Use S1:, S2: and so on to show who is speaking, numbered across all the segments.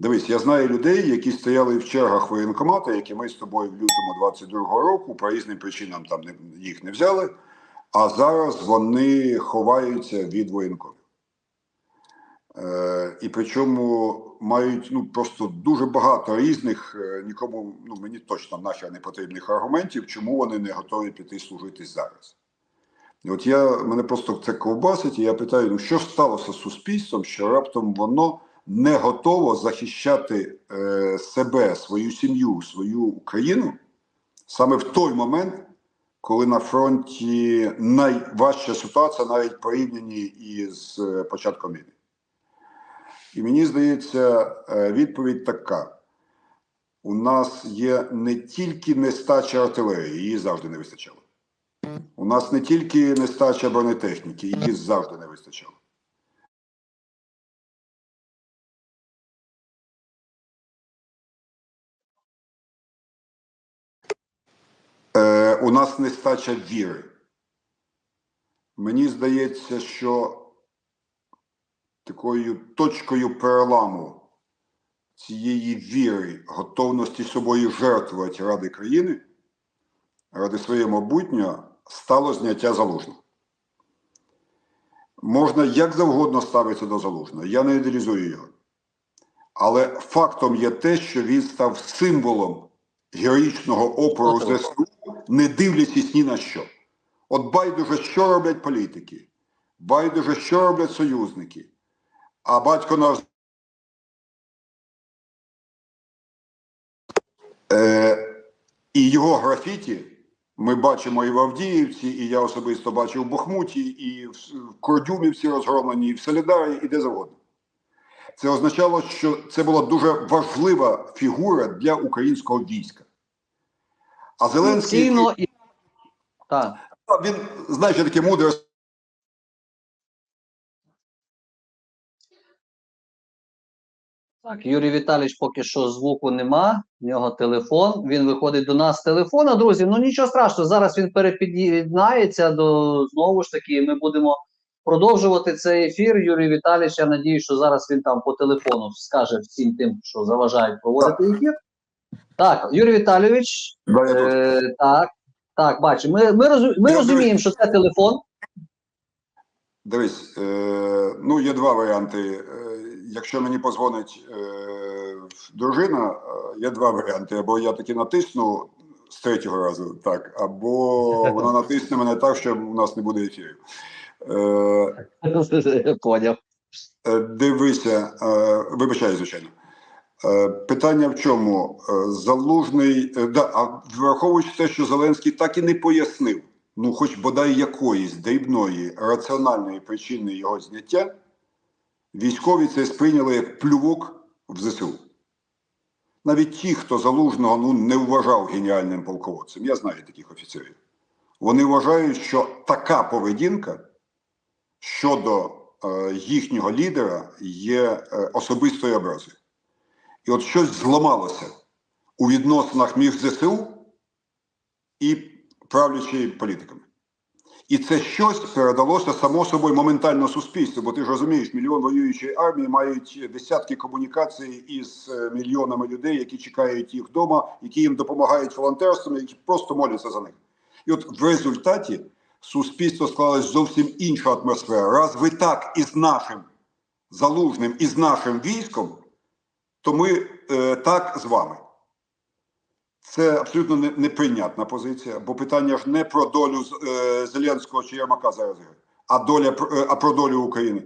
S1: Дивись, я знаю людей, які стояли в чергах воєнкомату, які ми з тобою в лютому 22-го року по різним причинам там не, їх не взяли, а зараз вони ховаються від воєнкомів. Е, і причому мають ну, просто дуже багато різних, е, нікому, ну мені точно нахер не потрібних аргументів, чому вони не готові піти служити зараз. От я мене просто це ковбасить, і я питаю: ну що сталося з суспільством, що раптом воно не готово захищати е, себе, свою сім'ю, свою Україну саме в той момент, коли на фронті найважча ситуація, навіть порівняні із е, початком війни. І мені здається, е, відповідь така: у нас є не тільки нестача артилерії, її завжди не вистачало. У нас не тільки нестача бронетехніки, її завжди не вистачало. Е, у нас нестача віри. Мені здається, що такою точкою переламу цієї віри, готовності собою жертвувати ради країни, ради своєї майбутнього, стало зняття залужного. Можна як завгодно ставитися до залужного, я не ідеалізую його. Але фактом є те, що він став символом героїчного опору ЗСУ, не дивлячись ні на що. От байдуже, що роблять політики, байдуже, що роблять союзники. А батько наш е, і його графіті ми бачимо і в Авдіївці, і я особисто бачив в Бахмуті, і в С- в Кордюмівці розгромлені, і в Солідарі, і де завгодно. Це означало, що це була дуже важлива фігура для українського війська. А Зеленський
S2: Емоційно і так.
S1: він, знаєш, я таке мудре
S2: Так, Юрій Віталійович поки що звуку нема, в нього телефон. Він виходить до нас з телефона, друзі. Ну нічого страшного, зараз він перепід'єднається до знову ж таки. Ми будемо продовжувати цей ефір. Юрій Віталійович, я надію, що зараз він там по телефону скаже всім тим, що заважають проводити ефір. Так, Юрій Віталійович, е, так, так, бачимо. Ми, ми, розу- ми
S1: Я
S2: розуміємо, що це телефон.
S1: Дивись, е, ну є два варіанти. Е, якщо мені позвонить е, дружина, е, є два варіанти. Або я таки натисну з третього разу, так, або вона натисне мене так, що у нас не буде ефірів. Е,
S2: Поняв.
S1: Е, Дивися, е, вибачаю, звичайно. Е, Питання в чому? Е, Залужний, е, да, а враховуючи те, що Зеленський так і не пояснив, ну, хоч бодай якоїсь дрібної раціональної причини його зняття, військові це сприйняли як плювок в ЗСУ. Навіть ті, хто залужного ну, не вважав геніальним полководцем, я знаю таких офіцерів. Вони вважають, що така поведінка щодо е, їхнього лідера є е, особистою образою. І от щось зламалося у відносинах між ЗСУ і правлячими політиками. І це щось передалося само собою моментально суспільству, бо ти ж розумієш, мільйон воюючої армії мають десятки комунікацій із е, мільйонами людей, які чекають їх вдома, які їм допомагають волонтерством, які просто моляться за них. І от в результаті суспільство склалась зовсім інша атмосфера. Раз ви так із нашим залужним, із нашим військом, то ми е, так з вами. Це абсолютно неприйнятна позиція, бо питання ж не про долю е, Зеленського чи Єрмака зараз, а, доля, е, а про долю України.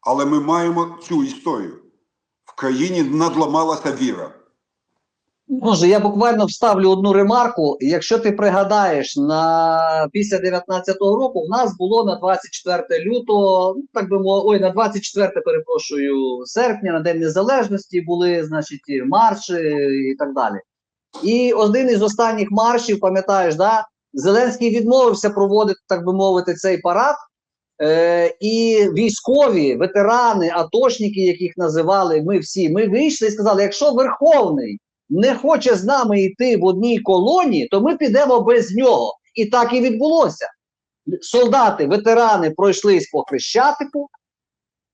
S1: Але ми маємо цю історію. В країні надламалася віра.
S2: Може, я буквально вставлю одну ремарку. Якщо ти пригадаєш, на після 19-го року в нас було на 24 лютого, ну так би мовити, ой, на 24, перепрошую, серпня, на День Незалежності були, значить, марші і так далі. І один із останніх маршів, пам'ятаєш, да, Зеленський відмовився проводити, так би мовити, цей парад. Е, і військові, ветерани, атошники, яких називали ми всі, ми вийшли і сказали: якщо Верховний не хоче з нами йти в одній колоні, то ми підемо без нього. І так і відбулося. Солдати, ветерани пройшлись по Хрещатику,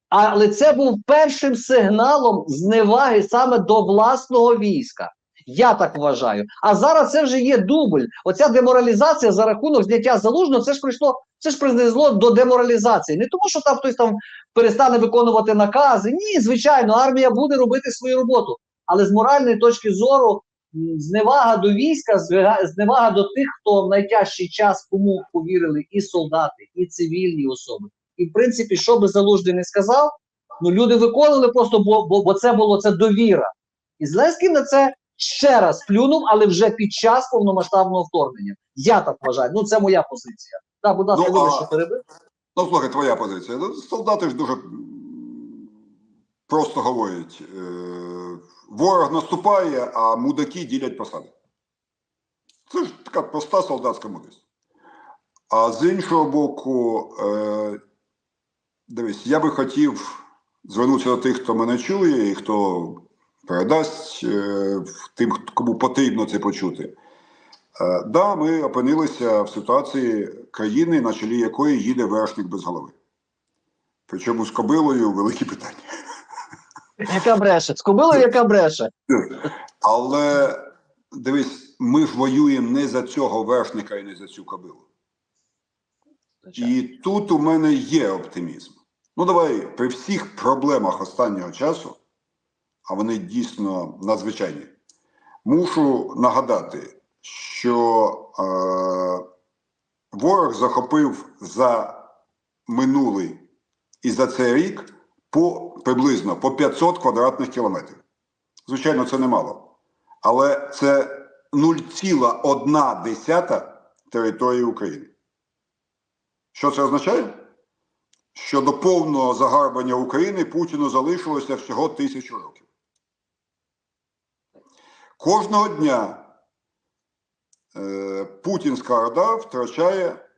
S2: Але це був першим сигналом зневаги саме до власного війська. Я так вважаю. А зараз це вже є дубль. Оця деморалізація за рахунок зняття залужного, це ж прийшло, це ж призвело до деморалізації. Не тому, що там хтось там перестане виконувати накази. Ні, звичайно, армія буде робити свою роботу. Але з моральної точки зору, зневага до війська, зневага до тих, хто в найтяжчий час кому повірили і солдати, і цивільні особи. І в принципі, що би залужний не сказав, ну люди виконували просто, бо, бо, бо це було це довіра. І Зеленський на це ще раз плюнув, але вже під час повномасштабного вторгнення. Я так вважаю. Ну це моя позиція. Так, будь ласка,
S1: Ну,
S2: вибач, що перебив.
S1: Ну, слухай, твоя позиція. Ну, Солдати ж дуже просто говорять: е, ворог наступає, а мудаки ділять посади. Це ж така проста солдатська мудрість. А з іншого боку, е, дивись, я би хотів звернутися до тих, хто мене чує і хто передасть е, тим, кому потрібно це почути. Е, Да, ми опинилися в ситуації країни, на чолі якої їде вершник без голови. Причому з кобилою великі питання.
S2: Яка бреше? З кобилою, яка бреше.
S1: Але дивись, ми ж воюємо не за цього вершника і не за цю кобилу. І тут у мене є оптимізм. Ну, давай при всіх проблемах останнього часу, а вони дійсно надзвичайні, мушу нагадати, що е, ворог захопив за минулий і за цей рік по приблизно по 500 квадратних кілометрів. Звичайно, це немало. Але це 0,1 території України. Що це означає? Що до повного загарбання України Путіну залишилося всього тисячу років. Кожного дня е, Путінська Орда втрачає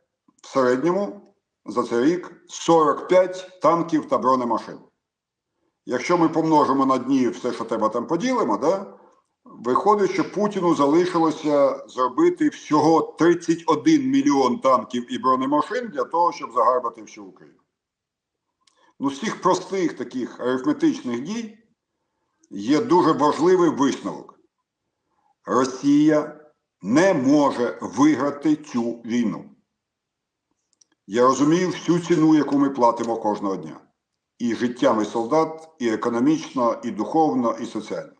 S1: в середньому за цей рік 45 танків та бронемашин. Якщо ми помножимо на дні все, що треба там поділимо, да, виходить, що Путіну залишилося зробити всього 31 мільйон танків і бронемашин для того, щоб загарбати всю Україну. Ну, з цих простих таких арифметичних дій є дуже важливий висновок. Росія не може виграти цю війну. Я розумію всю ціну, яку ми платимо кожного дня. І життями солдат, і економічно, і духовно, і соціально.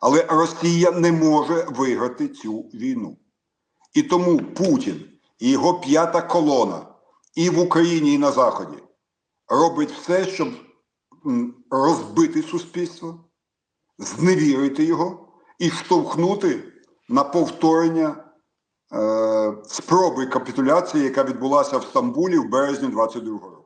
S1: Але Росія не може виграти цю війну. І тому Путін і його п'ята колона і в Україні, і на Заході робить все, щоб розбити суспільство, зневірити його і штовхнути на повторення е, спроби капітуляції, яка відбулася в Стамбулі в березні 22 року.